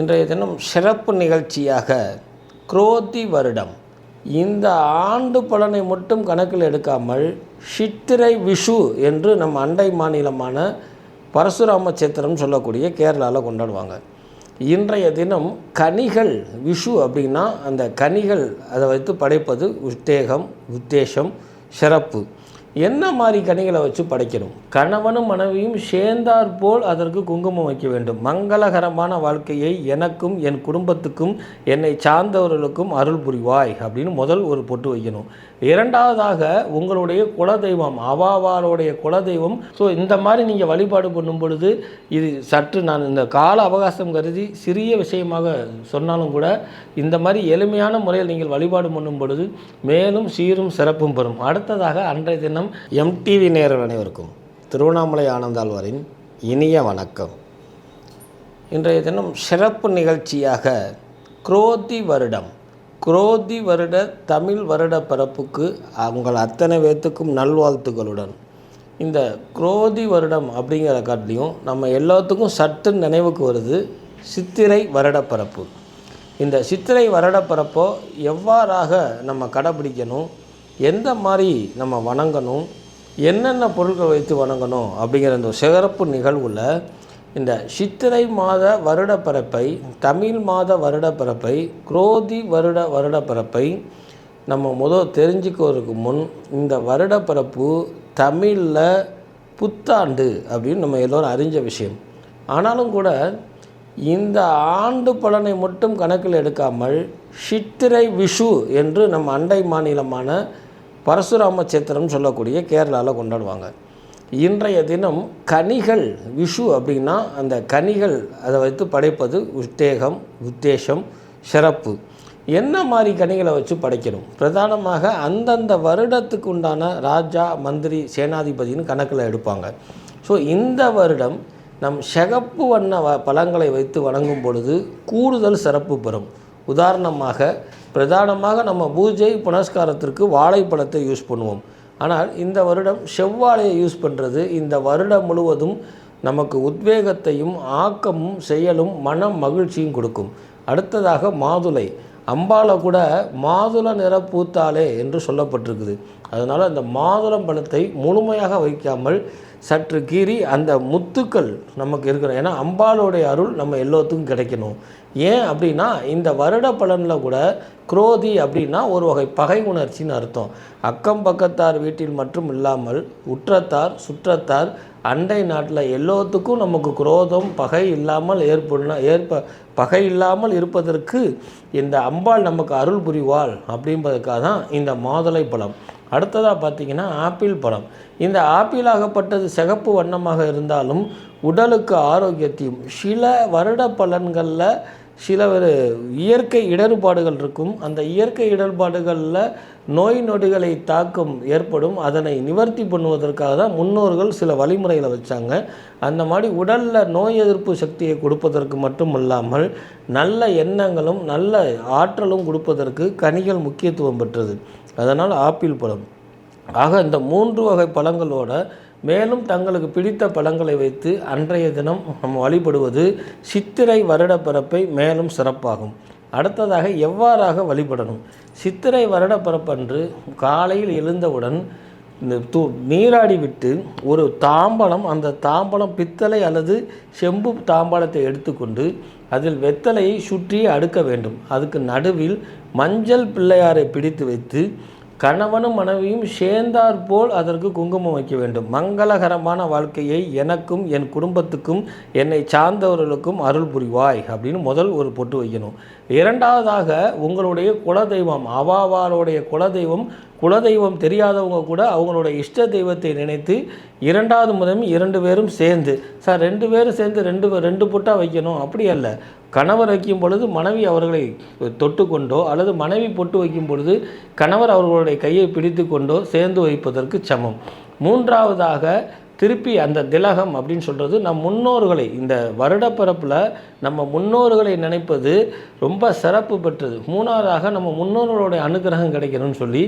இன்றைய தினம் சிறப்பு நிகழ்ச்சியாக குரோதி வருடம். இந்த ஆண்டு பலனை மட்டும் கணக்கில் எடுக்காமல் சித்திரை விஷு என்று நம் அண்டை மாநிலமான பரசுராம சேத்திரம் சொல்லக்கூடிய கேரளாவில் கொண்டாடுவாங்க. இன்றைய தினம் கனிகள் விஷு அப்படின்னா அந்த கனிகள் அதை வைத்து படைப்பது உத்தேகம் உத்தேசம் சிறப்பு. என்ன மாதிரி கனிகளை வச்சு படைக்கணும்? கணவனும் மனைவியும் சேர்ந்தாற் போல் அதற்கு குங்குமம் வைக்க வேண்டும். மங்களகரமான வாழ்க்கையை எனக்கும் என் குடும்பத்துக்கும் என்னை சார்ந்தவர்களுக்கும் அருள் புரிவாய் அப்படின்னு முதல் ஒரு பொட்டு வைக்கணும். இரண்டாவதாக உங்களுடைய குலதெய்வம் அவாவாருடைய குலதெய்வம். ஸோ இந்த மாதிரி நீங்கள் வழிபாடு பண்ணும் பொழுது இது சற்று நான் இந்த கால அவகாசம் கருதி சிறிய விஷயமாக சொன்னாலும் கூட இந்த மாதிரி எளிமையான முறையில் நீங்கள் வழிபாடு பண்ணும் பொழுது மேலும் சீரும் சிறப்பும் பெறும். அடுத்ததாக அன்றைய தினம் எம்டிவி நேரல் அனைவருக்கும் திருவண்ணாமலை ஆனந்தாழ்வாரின் இனிய வணக்கம். இன்றைய தினம் சிறப்பு நிகழ்ச்சியாக குரோதி வருடம். குரோதி வருட தமிழ் வருட பிறப்புக்கு உங்கள் அத்தனை பேர்த்துக்கும் நல்வாழ்த்துக்களுடன். இந்த குரோதி வருடம் அப்படிங்கிற காட்டிலையும் நம்ம எல்லாத்துக்கும் சட்டு நினைவுக்கு வருது சித்திரை வருட இந்த சித்திரை வருட எவ்வாறாக நம்ம கடைப்பிடிக்கணும் எந்த மாதிரி நம்ம வணங்கணும்? என்னென்ன பொருட்கள் வைத்து வணங்கணும்? அப்படிங்கிற இந்த சிறப்பு நிகழ்வில் இந்த சித்திரை மாத வருடப்பிறப்பை தமிழ் மாத வருடப்பிறப்பை குரோதி வருட வருடப்பிறப்பை நம்ம முதல் தெரிஞ்சுக்கிறதுக்கு முன் இந்த வருடப்பிறப்பு தமிழில் புத்தாண்டு அப்படின்னு நம்ம எல்லோரும் அறிஞ்ச விஷயம். ஆனாலும் கூட இந்த ஆண்டு பலனை மட்டும் கணக்கில் எடுக்காமல் சித்திரை விஷு என்று நம்ம அண்டை மாநிலமான பரசுராம சேத்திரம் சொல்லக்கூடிய கேரளாவில் கொண்டாடுவாங்க. இன்றைய தினம் கனிகள் விஷு அப்படின்னா அந்த கனிகள் அதை வைத்து படைப்பது உத்தேகம் உத்தேசம் சிறப்பு. என்ன மாதிரி கனிகளை வச்சு படைக்கணும்? பிரதானமாக அந்தந்த வருடத்துக்கு உண்டான ராஜா மந்திரி சேனாதிபதினு கணக்கில் எடுப்பாங்க. ஸோ இந்த வருடம் நம் சிகப்பு வண்ண வ பழங்களை வைத்து வணங்கும் பொழுது கூடுதல் சிறப்பு பெறும். உதாரணமாக பிரதானமாக நம்ம பூஜை புனஸ்காரத்திற்கு வாழைப்பழத்தை யூஸ் பண்ணுவோம். ஆனால் இந்த வருடம் செவ்வாழையை யூஸ் பண்ணுறது இந்த வருடம் முழுவதும் நமக்கு உத்வேகத்தையும் ஆக்கமும் செயலும் மன மகிழ்ச்சியும் கொடுக்கும். அடுத்ததாக மாதுளை. அம்பால கூட மாதுளை நிற பூத்தாலே என்று சொல்லப்பட்டிருக்குது. அதனால் அந்த மாதுளம் பழத்தை முழுமையாக வைக்காமல் சற்று கீறி அந்த முத்துக்கள் நமக்கு இருக்கணும் ஏன்னா அம்பாளுடைய அருள் நம்ம எல்லோத்துக்கும் கிடைக்கணும். ஏன் அப்படின்னா இந்த வருட பலனில் கூட குரோதி அப்படின்னா ஒரு வகை பகை உணர்ச்சின்னு அர்த்தம். அக்கம் பக்கத்தார் வீட்டில் மட்டும் இல்லாமல் உற்றத்தார் சுற்றத்தார் அண்டை நாட்டில் எல்லோத்துக்கும் நமக்கு குரோதம் பகை இல்லாமல் ஏற்படணும் ஏற்ப பகை இல்லாமல் இருப்பதற்கு இந்த அம்பாள் நமக்கு அருள் புரிவாள் அப்படின்பதற்காக தான் இந்த மாதுளை பழம். அடுத்ததாக பார்த்தீங்கன்னா ஆப்பிள் பழம். இந்த ஆப்பிள் ஆகப்பட்டது சிகப்பு வண்ணமாக இருந்தாலும் உடலுக்கு ஆரோக்கியத்தையும் சில வருட பலன்களில் சில இயற்கை இடர்பாடுகள் இருக்கும். அந்த இயற்கை இடர்பாடுகளில் நோய் நொடிகளை தாக்கம் ஏற்படும். அதனை நிவர்த்தி பண்ணுவதற்காக தான் முன்னோர்கள் சில வழிமுறைகளை வச்சாங்க. அந்த மாதிரி உடலில் நோய் எதிர்ப்பு சக்தியை கொடுப்பதற்கு மட்டும் இல்லாமல் நல்ல எண்ணங்களும் நல்ல ஆற்றலும் கொடுப்பதற்கு கனிகள் முக்கியத்துவம் பெற்றது. அதனால் ஆப்பிள் பழம். ஆக இந்த மூன்று வகை பழங்களோட மேலும் தங்களுக்கு பிடித்த பழங்களை வைத்து அன்றைய தினம் வழிபடுவது சித்திரை வருட பிறப்பை மேலும் சிறப்பாகும். அடுத்ததாக எவ்வாறாக வழிபடணும்? சித்திரை வருட பிறப்பன்று காலையில் எழுந்தவுடன் இந்த தூ நீராடி விட்டு ஒரு தாம்பலம் அந்த தாம்பலம் பித்தளை அல்லது செம்பு தாம்பாளத்தை எடுத்துக்கொண்டு அதில் வெத்தலையை சுற்றி அடுக்க வேண்டும். அதுக்கு நடுவில் மஞ்சள் பிள்ளையாரை பிடித்து வைத்து கணவனும் மனைவியும் சேர்ந்தாற் போல் அதற்கு குங்குமம் வைக்க வேண்டும். மங்களகரமான வாழ்க்கையை எனக்கும் என் குடும்பத்துக்கும் என்னை சார்ந்தவர்களுக்கும் அருள் புரிவாய் அப்படின்னு முதல் ஒரு பொட்டு வைக்கணும். இரண்டாவதாக உங்களுடைய குலதெய்வம் அவாவாளுடைய குலதெய்வம் குலதெய்வம் தெரியாதவங்க கூட அவங்களோட இஷ்ட தெய்வத்தை நினைத்து இரண்டாவது முதலும் இரண்டு பேரும் சேர்ந்து சார் ரெண்டு பேரும் சேர்ந்து ரெண்டு ரெண்டு பொட்டாக வைக்கணும். அப்படி அல்ல. கணவர் வைக்கும் பொழுது மனைவி அவர்களை தொட்டு கொண்டோ அல்லது மனைவி பொட்டு வைக்கும் பொழுது கணவர் அவர்களுடைய கையை பிடித்து கொண்டோ சேர்ந்து வைப்பதற்கு சமம். மூன்றாவதாக திருப்பி அந்த திலகம் அப்படின்னு சொல்கிறது நம் முன்னோர்களை இந்த வருடப்பிறப்பில் நம்ம முன்னோர்களை நினைப்பது ரொம்ப சிறப்பு பெற்றது. மூணாவதாக நம்ம முன்னோர்களுடைய அனுகிரகம் கிடைக்கணும்னு சொல்லி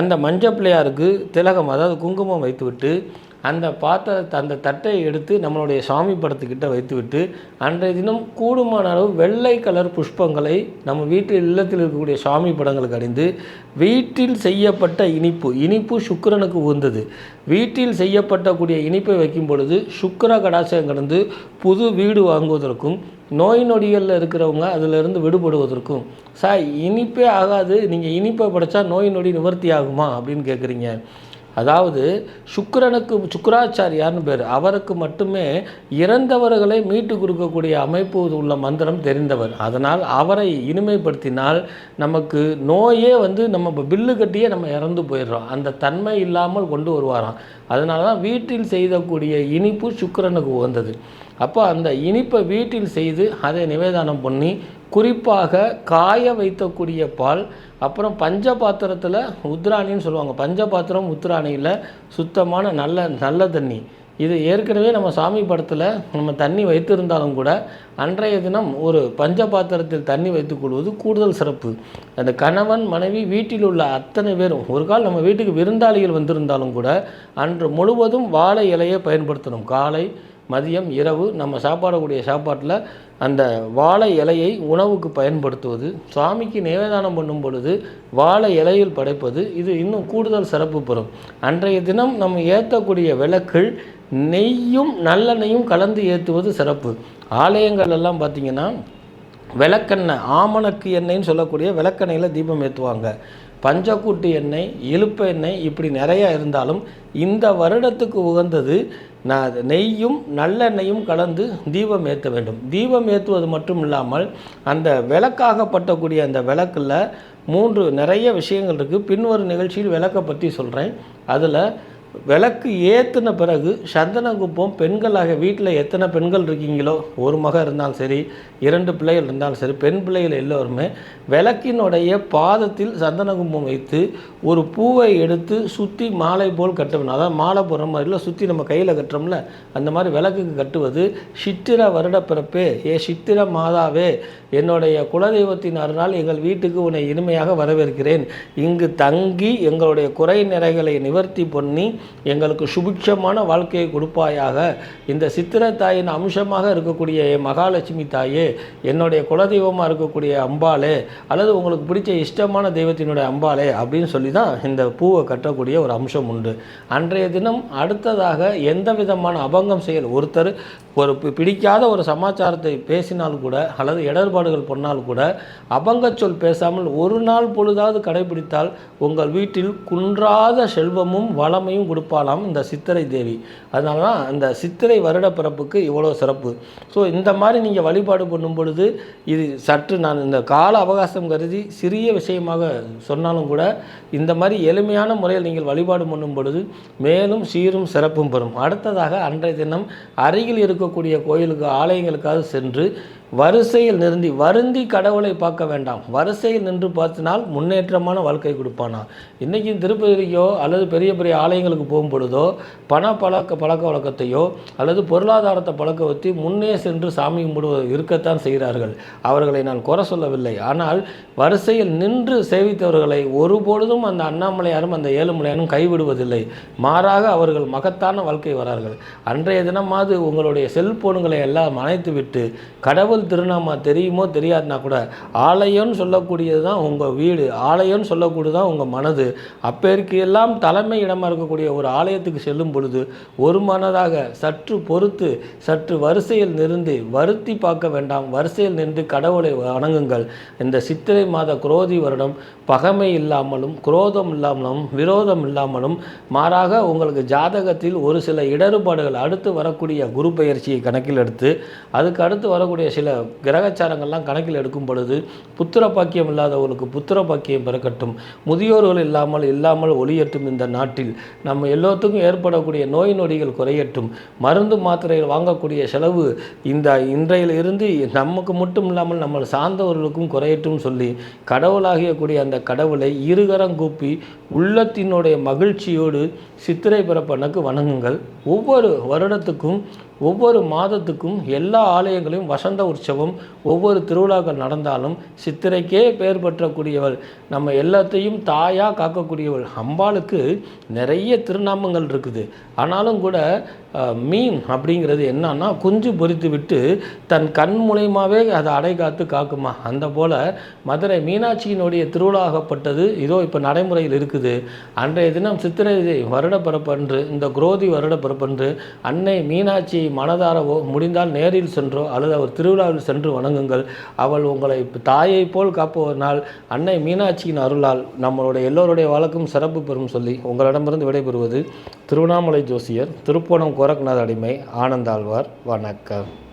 அந்த மஞ்சள் பிள்ளையாருக்கு திலகம் அதாவது குங்குமம் வைத்துவிட்டு அந்த பாத்திரத்தை அந்த தட்டை எடுத்து நம்மளுடைய சாமி படத்துக்கிட்ட வைத்துவிட்டு அன்றைய தினம் கூடுமான அளவு வெள்ளை கலர் புஷ்பங்களை நம்ம வீட்டில் இல்லத்தில் இருக்கக்கூடிய சாமி படங்களுக்கு அணிந்து வீட்டில் செய்யப்பட்ட இனிப்பு இனிப்பு சுக்கரனுக்கு உகந்தது. வீட்டில் செய்யப்பட்டக்கூடிய இனிப்பை வைக்கும் பொழுது சுக்கர கடாசம் கடந்து புது வீடு வாங்குவதற்கும் நோய் நொடிகளில் இருக்கிறவங்க அதிலிருந்து விடுபடுவதற்கும் சார் இனிப்பே ஆகாது நீங்கள் இனிப்பை படைச்சா நோய் நொடி நிவர்த்தி ஆகுமா? அப்படின்னு கேட்குறீங்க அதாவது சுக்கிரனுக்கு சுக்கராச்சாரியார்னு பேர். அவருக்கு மட்டுமே இறந்தவர்களை மீட்டு கொடுக்கக்கூடிய அமைப்பு உள்ள மந்திரம் தெரிந்தவர். அதனால் அவரை இனிமைப்படுத்தினால் நமக்கு நோயே வந்து நம்ம பில்லு கட்டியே நம்ம இறந்து போயிடுறோம். அந்த தன்மை இல்லாமல் கொண்டு வருவாராம். அதனால தான் வீட்டில் செய்தக்கூடிய இனிப்பு சுக்கரனுக்கு உகந்தது. அப்போ அந்த இனிப்பை வீட்டில் செய்து அதை நிவேதானம் பண்ணி குறிப்பாக காய வைத்தக்கூடிய பால் அப்புறம் பஞ்ச பாத்திரத்தில் உத்ராணின்னு சொல்லுவாங்க. பஞ்ச பாத்திரம் உத்ராணியில் சுத்தமான நல்ல நல்ல தண்ணி. இது ஏற்கனவே நம்ம சாமி படத்தில் நம்ம தண்ணி வைத்திருந்தாலும் கூட அன்றைய தினம் ஒரு பஞ்ச பாத்திரத்தில் தண்ணி வைத்துக் கொள்வது கூடுதல் சிறப்பு. அந்த கணவன் மனைவி வீட்டில் உள்ள அத்தனை பேரும் ஒரு கால் நம்ம வீட்டுக்கு விருந்தாளிகள் வந்திருந்தாலும் கூட அன்று முழுவதும் வாழை இலையை பயன்படுத்தணும். காலை மதியம் இரவு நம்ம சாப்பாடக்கூடிய சாப்பாட்டில் அந்த வாழை இலையை உணவுக்கு பயன்படுத்துவது சுவாமிக்கு நிவேதானம் பண்ணும் பொழுது வாழை இலையில் படைப்பது இது இன்னும் கூடுதல் சிறப்பு பெறும். அன்றைய தினம் நம்ம ஏற்றக்கூடிய விளக்குகள் நெய்யும் நல்லெண்ணையும் கலந்து ஏற்றுவது சிறப்பு. ஆலயங்கள் எல்லாம் பார்த்திங்கன்னா விளக்கெண்ணெய் ஆமணக்கு எண்ணெய்ன்னு சொல்லக்கூடிய விளக்கெண்ணெயில் தீபம் ஏற்றுவாங்க பஞ்சக்கூட்டு எண்ணெய் இழுப்பு எண்ணெய் இப்படி நிறையா இருந்தாலும் இந்த வருடத்துக்கு உகந்தது நான் நெய்யும் நல்லெண்ணெயும் கலந்து தீபம் ஏற்ற வேண்டும். தீபம் ஏற்றுவது மட்டும் இல்லாமல் அந்த விளக்காக பட்டக்கூடிய அந்த விளக்கில் மூன்று நிறைய விஷயங்கள் இருக்குது பின்வரும் நிகழ்ச்சியில் விளக்கை பற்றி சொல்கிறேன் அதில் விளக்கு ஏற்றின பிறகு சந்தன குப்பம் பெண்களாக வீட்டில் எத்தனை பெண்கள் இருக்கீங்களோ ஒரு மகன் இருந்தாலும் சரி இரண்டு பிள்ளைகள் இருந்தாலும் சரி பெண் பிள்ளைகள் எல்லோருமே விளக்கினுடைய பாதத்தில் சந்தனகும்பம் வைத்து ஒரு பூவை எடுத்து சுற்றி மாலை போல் கட்டணும் அதான் அதாவது மாலை போடுற மாதிரில சுற்றி நம்ம கையில் கட்டுறோம்ல அந்த மாதிரி விளக்குக்கு கட்டுவது சித்திர வருட பிறப்பே. ஏ சித்திர மாதாவே என்னுடைய குலதெய்வத்தின் அருளால் எங்கள் வீட்டுக்கு உன்னை இனிமையாக வரவேற்கிறேன். இங்கு தங்கி எங்களுடைய குறை நிறைகளை நிவர்த்தி பண்ணி எங்களுக்கு சுபிக்ஷமான வாழ்க்கையை கொடுப்பாயாக. இந்த சித்திர தாயின் அம்சமாக இருக்கக்கூடிய மகாலட்சுமி தாயே என்னுடைய குலதெய்வமாக இருக்கக்கூடிய அம்பாளே அல்லது உங்களுக்கு பிடிச்ச இஷ்டமான தெய்வத்தினுடைய அம்பாளே அப்படின்னு சொல்லி தான் இந்த பூவை கட்டக்கூடிய ஒரு அம்சம் உண்டு. அன்றைய தினம் அடுத்ததாக எந்த விதமான அபங்கம் செயல் ஒருத்தர் ஒரு பி- பிடிக்காத ஒரு சமாச்சாரத்தை பேசினால் கூட அல்லது இடர்பாடுகள் பண்ணால் கூட அபங்கச் சொல் பேசாமல் ஒரு நாள் பொழுதாவது கடைபிடித்தால் உங்கள் வீட்டில் குன்றாத செல்வமும் வளமையும் கொடுப்பாலாம் இந்த சித்திரை தேவி. அதனால தான் இந்த சித்திரை வருட பிறப்புக்கு இவ்வளோ சிறப்பு. ஸோ இந்த மாதிரி நீங்கள் வழிபாடு பண்ணும் பொழுது இது சற்று நான் இந்த கால அவகாசம் கருதி சிறிய விஷயமாக சொன்னாலும் கூட இந்த மாதிரி எளிமையான முறையில் நீங்கள் வழிபாடு பண்ணும் பொழுது மேலும் சீரும் சிறப்பும் பெறும். அடுத்ததாக அன்றைய தினம் அருகில் இருக்கக்கூடிய கோயிலுக்கு ஆலயங்களுக்காக சென்று வரிசையில் நிறுந்தி வருந்தி கடவுளை பார்க்க வேண்டாம். வரிசையில் நின்று பார்த்தினால் முன்னேற்றமான வாழ்க்கை கொடுப்பானா? இன்றைக்கி திருப்பதிக்கோ அல்லது பெரிய பெரிய ஆலயங்களுக்கு போகும் பொழுதோ பண பழக்க பழக்க வழக்கத்தையோ அல்லது பொருளாதாரத்தை பழக்க வச்சு முன்னே சென்று சாமி கும்பிடுவது இருக்கத்தான் செய்கிறார்கள். அவர்களை நான் குறை சொல்லவில்லை. ஆனால் வரிசையில் நின்று சேவித்தவர்களை ஒருபொழுதும் அந்த அண்ணாமலையாரும் அந்த ஏழுமலையாரும் கைவிடுவதில்லை. மாறாக அவர்கள் மகத்தான வாழ்க்கை வரார்கள். அன்றைய தினமாவது உங்களுடைய செல்போன்களை எல்லாம் அணைத்து விட்டு கடவுள் திருநாமா தெரியுமோ தெரியாதுனா கூட ஆலயம்னு சொல்லக்கூடியது தான் உங்கள் வீடு ஆலயம்னு சொல்லக்கூடியது தான் உங்கள் மனது. அப்பேருக்கு எல்லாம் தலைமை இடமாக இருக்கக்கூடிய ஒரு ஆலயத்துக்கு செல்லும் பொழுது ஒரு மனதாக சற்று பொறுத்து சற்று வரிசையில் நிறுந்து வருத்தி பார்க்க வேண்டாம். வரிசையில் நின்று கடவுளை வணங்குங்கள். இந்த சித்திரை மாத குரோதி வருடம் பகமை இல்லாமலும் குரோதம் இல்லாமலும் விரோதம் இல்லாமலும் மாறாக உங்களுக்கு ஜாதகத்தில் ஒரு சில இடர்பாடுகள் அடுத்து வரக்கூடிய குரு பயிற்சியை கணக்கில் எடுத்து அதுக்கு அடுத்து வரக்கூடிய சில கிரகச்சாரங்கள்லாம் கணக்கில் எடுக்கும் பொழுது புத்திர பாக்கியம் இல்லாதவர்களுக்கு புத்திர பாக்கியம் பிறக்கட்டும். முதியோர்கள் இல்லாமல் இல்லாமல் ஒளியட்டும் இந்த நாட்டில் நம் நம்ம எல்லோத்துக்கும் ஏற்படக்கூடிய நோய் நொடிகள் குறையட்டும். மருந்து மாத்திரைகள் வாங்கக்கூடிய செலவு இந்த இன்றையில் இருந்து நமக்கு மட்டும் இல்லாமல் நம்ம சார்ந்தவர்களுக்கும் குறையட்டும் சொல்லி கடவுளாகிய கூடிய அந்த கடவுளை இருகரம் கூப்பி உள்ளத்தினுடைய மகிழ்ச்சியோடு சித்திரை பிறப்பனுக்கு வணங்குங்கள். ஒவ்வொரு வருடத்துக்கும் ஒவ்வொரு மாதத்துக்கும் எல்லா ஆலயங்களையும் வசந்த உற்சவம் ஒவ்வொரு திருவிழாக்கள் நடந்தாலும் சித்திரைக்கே பெயர் பெற்றக்கூடியவள் நம்ம எல்லாத்தையும் தாயாக காக்கக்கூடியவள் அம்பாளுக்கு நிறைய திருநாமங்கள் இருக்குது. ஆனாலும் கூட மீன் அப்படிங்கிறது என்னன்னா குஞ்சு பொரித்து விட்டு தன் கண் மூலயமாவே அதை அடை காத்து காக்குமா? அந்த போல் மதுரை மீனாட்சியினுடைய திருவிழாகப்பட்டது இதோ இப்போ நடைமுறையில் இருக்குது. அன்றைய தினம் சித்திரை வருடப்பிறப்பன்று இந்த குரோதி வருடப்பிறப்பன்று அன்னை மீனாட்சி மனதாரவோ முடிந்தால் நேரில் சென்றோ அல்லது அவர் திருவிழாவில் சென்று வணங்குங்கள். அவள் உங்களை தாயை போல் காப்பவனால் அன்னை மீனாட்சியின் அருளால் நம்மளுடைய எல்லோருடைய வழக்கும் சிறப்பு பெறும் சொல்லி உங்களிடமிருந்து விடைபெறுவது திருவண்ணாமலை ஜோசியர் திருப்போணம் கோரக்நாத் அடிமை ஆனந்தாழ்வார். வணக்கம்.